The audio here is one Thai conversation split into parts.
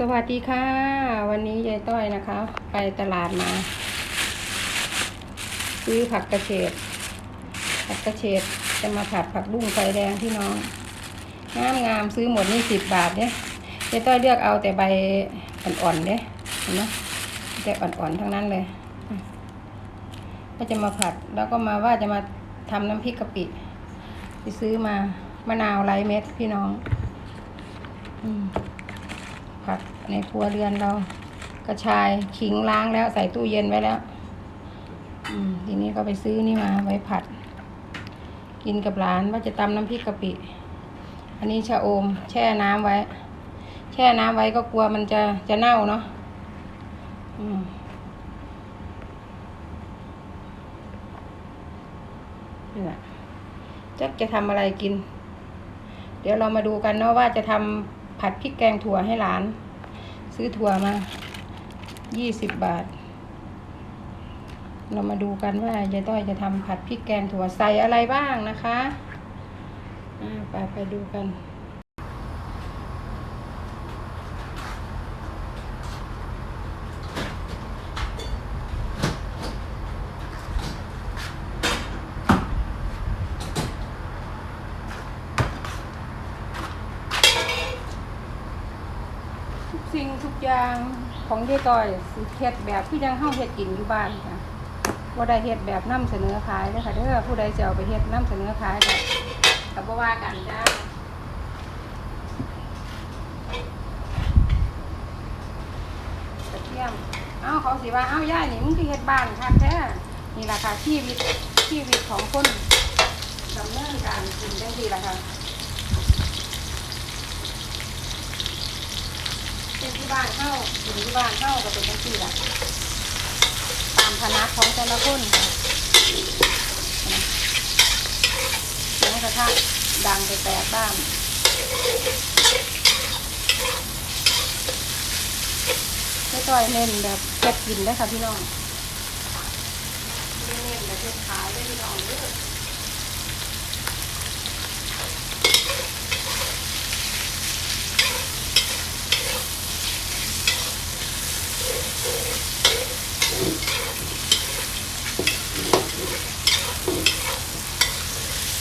สวัสดีค่ะ วันนี้ยายต้อยนะคะ ไปตลาดมา ซื้อผักกระเฉดผักกระเฉดจะมาผัดผักบุ้งไฟแดงพี่น้องงามงามซื้อหมดนี่สิบบาทเนี่ยยายต้อยเลือกเอาแต่ใบอ่อนๆเนี่ยเห็นไหมแต่อ่อนๆทั้งนั้นเลย ก็จะมาผัดแล้วก็มาว่าจะมาทำน้ำพริกกะปิไปซื้อมามะนาวไรเม็ดพี่น้อง อืม ผักในครัวเรือนเรา กระชายขิงล้างแล้วใส่ตู้เย็นไว้แล้วทีนี้ก็ไปซื้อนี่มาไว้ผัด กินกับหลานว่าจะตำน้ำพริกกะปิ อันนี้ชะอม แช่น้ำไว้ แช่น้ำไว้ก็กลัวมันจะจะเน่าเนาะนี่แหละจักจะทำอะไรกิน เดี๋ยวเรามาดูกันเนาะว่าจะทำ ผัดพริกแกงถั่วให้หลาน ซื้อถั่วมายี่สิบบาท เรามาดูกันว่ายายต้อยจะทำผัดพริกแกงถั่วใส่อะไรบ้างนะคะไปไปดูกัน สิ่งทุกอย่างของยายต้อยสิเฮ็ดแบบที่ยังเฮาเฮ็ดกินอยู่บ้านค่ะว่าได้เฮ็ดแบบนํเสนอขายเด้อค่ะเด้อผู้ใดจะเอาไปเฮ็ดนํเสนอขายก็ก็บ่ว่ากันจ้ากระเทียมเอ้าเขาสิว่าเอ้าย่านี่มึงคือเฮ็ดบ้านคักแท้นี่ล่ะค่ะชีวิตชีวิตของคนดำเนินการกินจังซี่ล่ะค่ะ เป็น ที่บ้านเข้าอยู่ที่บ้านเข้าก็เป็นทั้งที่แหละตามคณะของแต่ละคนเสียงกระทะดังไปแตกบ้างไม่ต่อยเน้นแบบเก็บกินได้ค่ะพี่น้องเน้นแบบเก็บขายได้พี่น้องเด้อ เ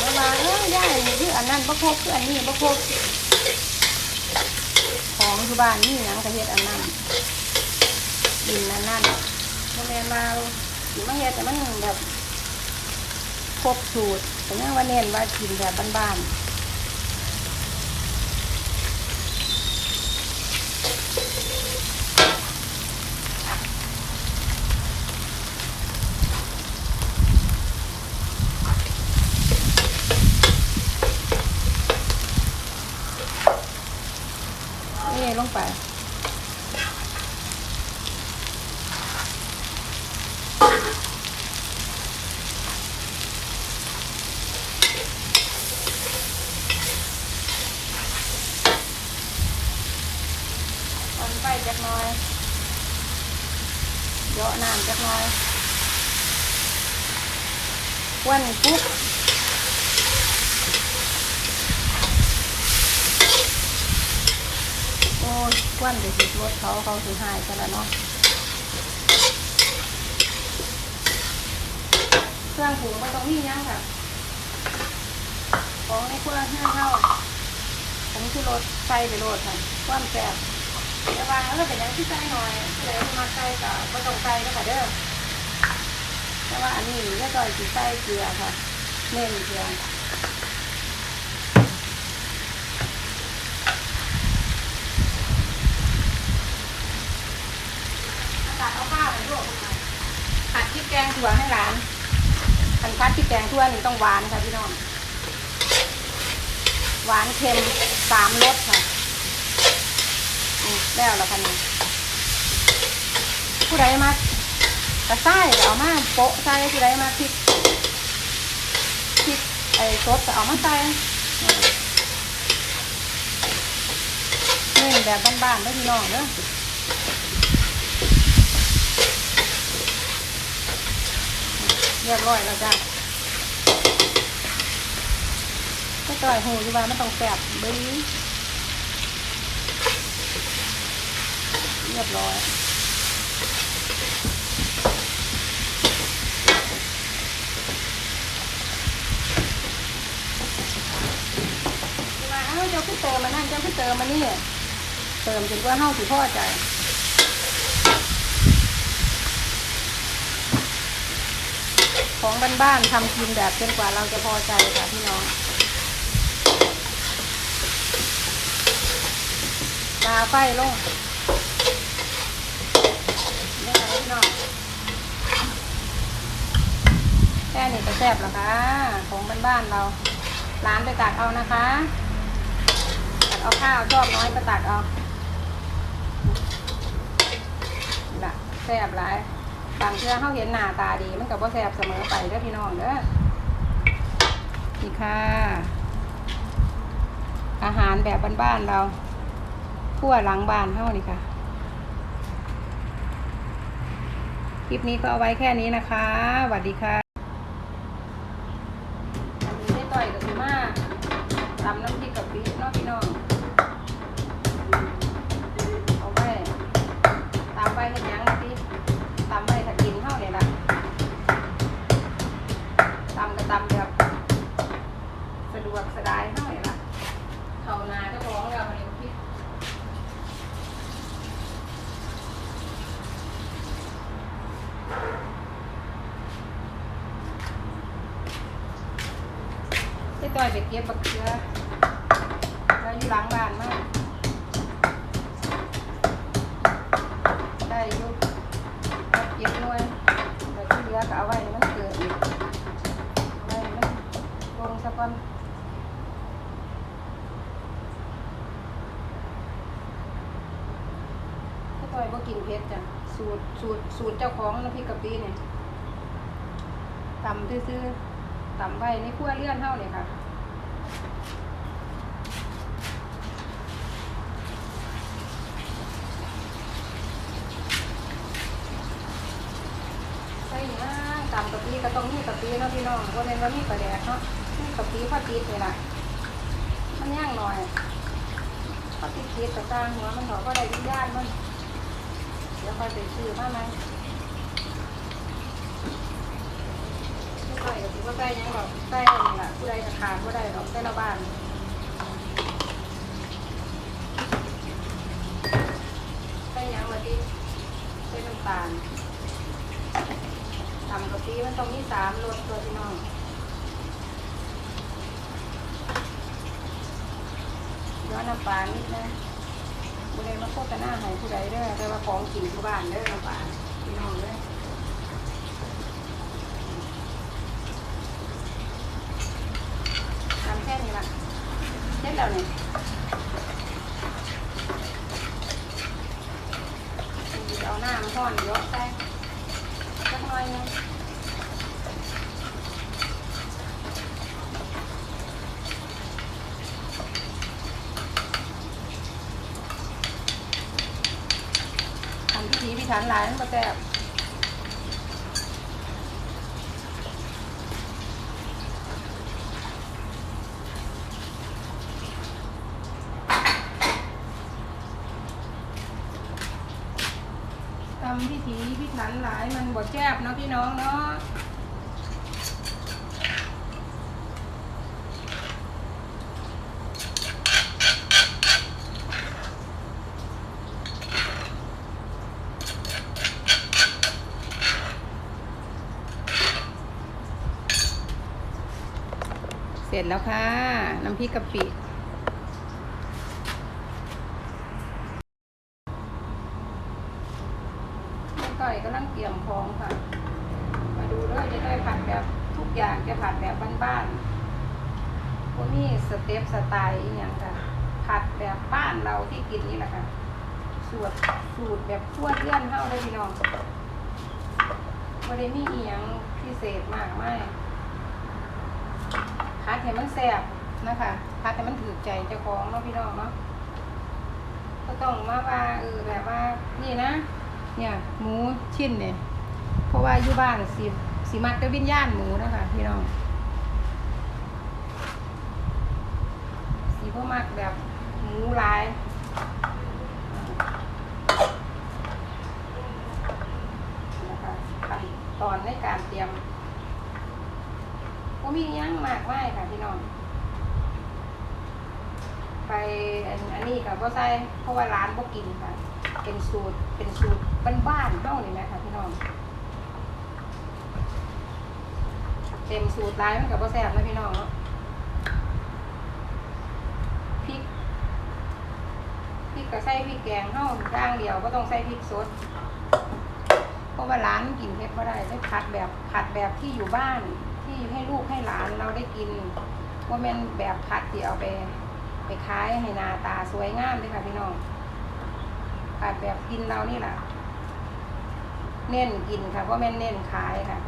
มื่อวานเอ้ยได้นี่คืออันนั้นบ่ครบคืออันนี้บ่ครบของคือบ้านนี่หยังกระเฮ็ดอันนั้นดินอันนั้นบ่แม่นว่าสิมาเฮ็ดแต่มันแบบครบสูตรแต่ยังว่าเน้นว่ากินแบบบ้านๆนี่ลงไปคนไปจักหน้อยเยาะน้ำจักหน้อยค วันปุ๊บโอ้ยวันไปสิรถเขาเขาสิหายกันแล้วเนาะเครื่องปรุงม่ต้องมีหยังค่ะของในเครัวห้าเท่าผมคือรถใส่ไปโรดค่ะความแซ่บแต่ว่าเออเป็นยังที่ใส่หน่อยเลยมาใส่กับม่ต้งใส่ก็ค่ะเด้อ แต่ว่าอันนี้แค่ต่อยสีใส่เกลือค่ะ เน้นเกลือตัดเอาข้าวไปด้วยผัดพริกแกงถั่วให้หลานผัดพัดพริกแกงถั่วนี่ต้องหวานค่ะพี่น้อง หวานเค็มสามรสค่ะอืมแล้วละค่ะนี่ผู้ใดมา กระซ้ายเอามาโปะใส่ผู้ใดมาพริกพริกไอ้สดก็เอามาใส่นี่แบบบ้านๆเด้อพี่น้องเด้อเรียบร้อยแล้วจ้ะต้อยหูอยู่ว่ามันต้องแซ่บบิ้งเรียบร้อย ว่าเอ้าเจ้าขึ้นเติมมานั่นเจ้าขึ้นเติมมานี่เติมจนกว่าเฮาสิพอใจของบ้านๆทำกินแบบจนกว่าเราจะพอใจค่ะพี่น้องตาไฟลงนี่ค่ะพี่น้องแค่นี้ก็แซ่บแล้วค่ะของบ้านๆเราร้านไปตักเอานะคะ เอาข้าวชอบน้อยก็ตักเอานี่ละแซ่บหลายบางเชื่อเขาเห็นหน้าตาดี มันกับว่าแซ่บเสมอไปเด้อพี่น้องเด้อนี่ค่ะ อาหารแบบบ้านๆเราขั้วหลังบ้านเท่านี่ค่ะ คลิปนี้ก็เอาไว้แค่นี้นะคะสวัสดีค่ะอันนี้ได้ต่อยกับมากตำน้ำพริกกับพริกเนาะพี่ ก็บบักเขือเราอยู่หลังบ้านมากได้ยุเก็บหน่วยแต่ที่เหลือก็เอาไว้ให้มันเกิดอีกไว้ให้มันลงสักก่อนถ้าต่อยบ่กินเผ็ดจ้ะสูตรสูตรสูตรเจ้าของน้ำพริกกะปิเนี่ยตำซื่อๆตำไว้ในครัวเลื่อนเท่าเนี่ยค่ะ ใช่นะตามกะปิก็ต้องมีกะปิเนาะพี่น้องว่าเป็นว่ามีปลาแดกเนาะมีกะปิพอติดเลยล่ะมันย่างหน่อยพอติดติดแต่กลางหัวมันถอก็ได้วิญญาณมันเดี๋ยวคอยไปซื้อมาไหม ไม่ใส่ก็ถือว่าใส่หยังหรอกใส่อันนี้ล่ะผู้ใดจะขาดผู้ใดหรอกใส่ละบ้านใส่หยังมาดิใส่น้ำตาลทำกะปิมันต้องมีสามรสตัวพี่น้องย้อนน้ำปลานิดนะบุเรมาโฆษณาให้ผู้ใดเด้อแต่ว่าของกินที่บ้านเด้อน้ำปลาพี่น้องเด้อทำแค่นี้ละ เสร็จแล้วนี่เอาหน้ามันห่อนยกใส่สักหน่อยหนึง ทำพิธีพิถันหลายนั่นก็แซ่บทำพิธีพิถันหลายมันบดแจบเนาะพี่น้องเนาะเสร็จแล้วค่ะ น้ำพริกกะปิ เจ๊ต้อยกำลังเตรียม ของค่ะ มาดูด้วยเจ๊ต้ผัดแบบทุกอย่างจะผัดแบบบ้านๆพวกนี้สเต็ปสไตล์อย่างค่ะ ผัดแบบบ้านเราที่กินนี่แหละค่ะสูตรสูตรแบบขั้วเลื่อนเข้าได้พี่น้องไม่ได้มีอีหยังพิเศษมากไม่ผัดให้มันแซ่บนะคะผัดให้มันถือใจเจ้าของเนาะพี่น้องเนาะก็ต้องมาว่าเออแบบว่านี่นะ เนี่ยหมูชิ้นเนี่ย ราะว่าอยู่บ้านสิสิมักกับวิญญาณหมูนะคะพี่น้องพวกมักแบบหมูลายนะคะขั้นตอนในการเตรียมก็มีหยังมากมายค่ะพี่น้องไปอันนี้กับก็ใส่เพราะว่าร้านก็กินค่ะ เป็นสูตรเป็นสูตรบ้านๆเท่านี่ไหมคะพี่น้อง เต็มสูตรร้ายมันกับก็แซ่บนะพี่น้องเนาะพริกพริกก็ใส่พริกแกงเท่าย่างเดียวก็ต้องใส่พริกสดเพราะว่าร้านกินเผ็ดก็ได้ได้ผัดแบบผัดแบบที่อยู่บ้านที่ให้ลูกให้หลานเราได้กินว่าเป็นแบบผัดที่เอาไปไปขายให้นาตาสวยงามเลยค่ะพี่น้องผัดแบบกินเรานี่แหละเน้นกินค่ะเพราะแม่นเน้นขายค่ะ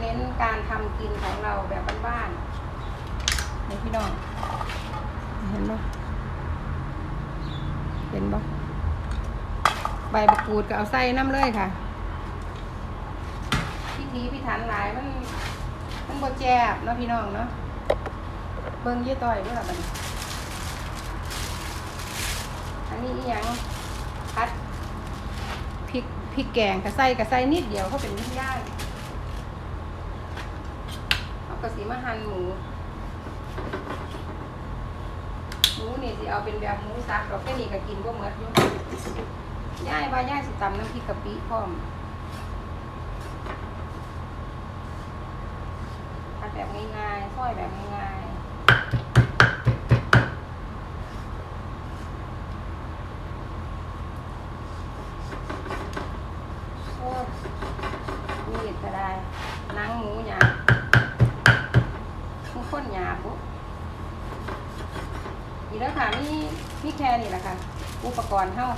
เน้นการทำกินของเราแบบบ้านๆนี่พี่น้อง เห็นปะเห็นปะใบมะกรูดก็เอาใส่น้ำเลยค่ะพิธีพิถันหลายมันมันบ่แจ๊บเนาะพี่น้องเนาะเบิ่งยี่ต่อยด้วยล่ะบัดนี้อันนี้อีหยังพัดพริกพริกแกงกระใส่กระใส่นิดเดียวเขาเป็นนิดย่างเอา กระสีมาหั่นหมู หมูนี่สิเอาเป็นแบบหมูสับเราแค่นี้ก็กินบ่หมดอยู่ย่ายว่าย่ายสิตำน้ำพริกกะปิพร้อมผัดแบบง่ายๆซอยแบบง่ายๆ โอ้ยมีดก็ได้หนังหมูหยาบทุกคนหยาบปุ๊นี่แล้วค่ะมีมีแค่นี่แหละค่ะ อุปกรณ์ เท่า